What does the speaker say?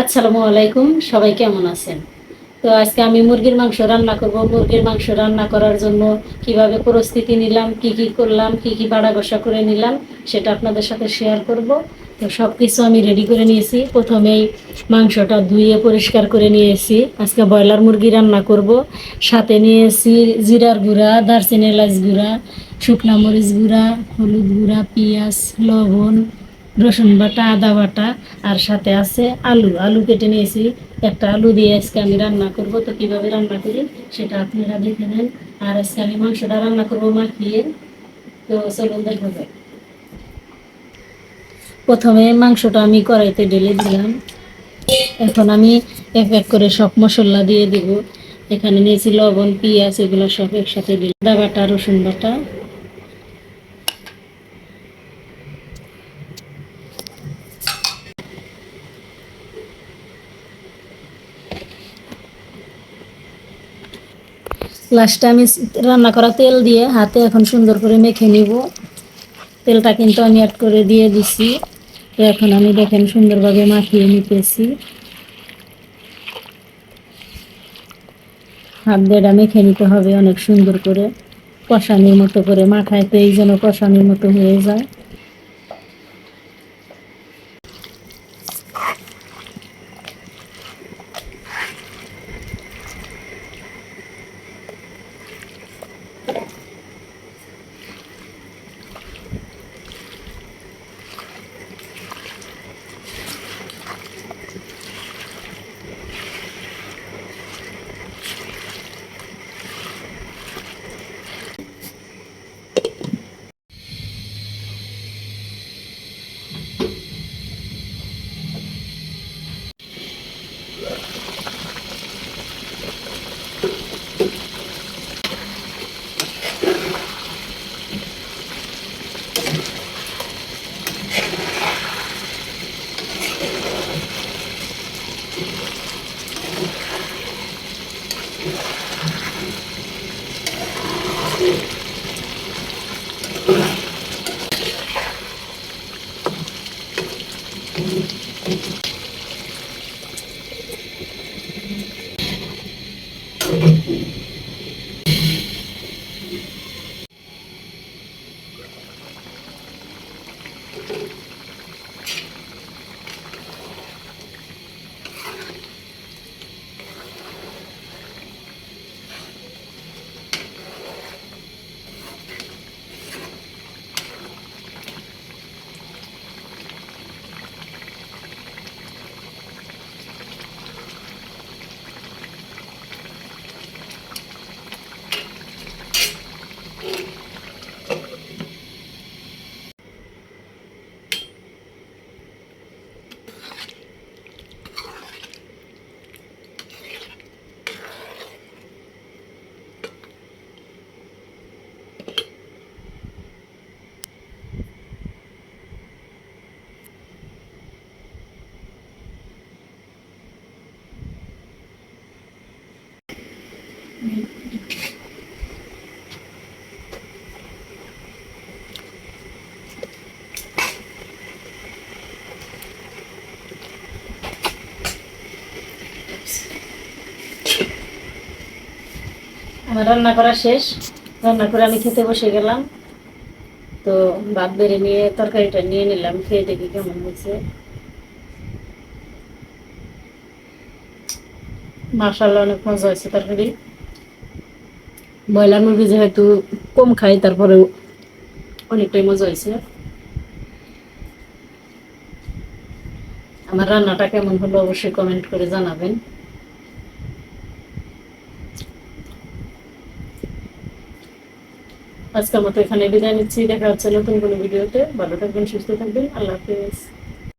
আসসালামু আলাইকুম, সবাই কেমন আছেন? তো আজকে আমি মুরগির মাংস রান্না করব। মুরগির মাংস রান্না করার জন্য কীভাবে পরিস্থিতি নিলাম, কি কি করলাম, কি কি বাড়া বসা করে নিলাম, সেটা আপনাদের সাথে শেয়ার করব। তো সব কিছু আমি রেডি করে নিয়েছি। প্রথমেই মাংসটা ধুয়ে পরিষ্কার করে নিয়েছি। আজকে ব্রয়লার মুরগি রান্না করব। সাথে নিয়েছি জিরার গুঁড়া দারচিনি এলাচ গুঁড়া, শুকনা মরিচ গুঁড়া, হলুদ গুঁড়া, পেঁয়াজ, লবণ রসুন বাটা, আদা বাটা আর সাথে আছে আলু। আলু কেটে নিয়েছি। একটা আলু দিয়ে আজকে আমি রান্না করব। তো কীভাবে রান্না করি সেটা আপনারা দেখে নেন। আর আজকে আমি মাংসটা রান্না করব মাখিয়ে। তো চলুন দেখা প্রথমে মাংসটা আমি কড়াইতে ঢেলে দিলাম। এখন আমি এক এক করে সব মশলা দিয়ে দিব। এখানে নিয়েছি লবণ, পেঁয়াজ, এগুলো সব একসাথে দিলাম। আদা বাটা, রসুন বাটা। লাস্টে আমি রান্না করা তেল দিয়ে হাতে এখন সুন্দর করে মেখে নিব। তেলটা কিন্তু আমি অ্যাড করে দিয়ে দিছি। তো এখন আমি দেখেন সুন্দরভাবে মাখিয়ে নিতেছি। হাত বেড়া মেখে নিতে হবে অনেক সুন্দর করে। কষানির মতো করে মাখায় তো এই যেন কষানির মতো হয়ে যায়। আমার রান্না করা শেষ। রান্না করে আমি খেতে বসে গেলাম। তো ভাত বেড়ে নিয়ে তরকারিটা নিয়ে নিলাম। খেয়ে দেখি কেমন হয়েছে। মাসাল্লাহ অনেক মজা হয়েছে তরকারি। ব্রয়লার মুরগি যেহেতু কম খাই, তারপরেও অনেকটাই মজা হয়েছে। আমার রান্নাটা কেমন হলো অবশ্যই কমেন্ট করে জানাবেন। আজকের মতো এখানে বিদায় নিচ্ছি, দেখা হচ্ছে নতুন কোনো ভিডিওতে। ভালো থাকবেন, সুস্থ থাকবেন। আল্লাহ হাফিজ।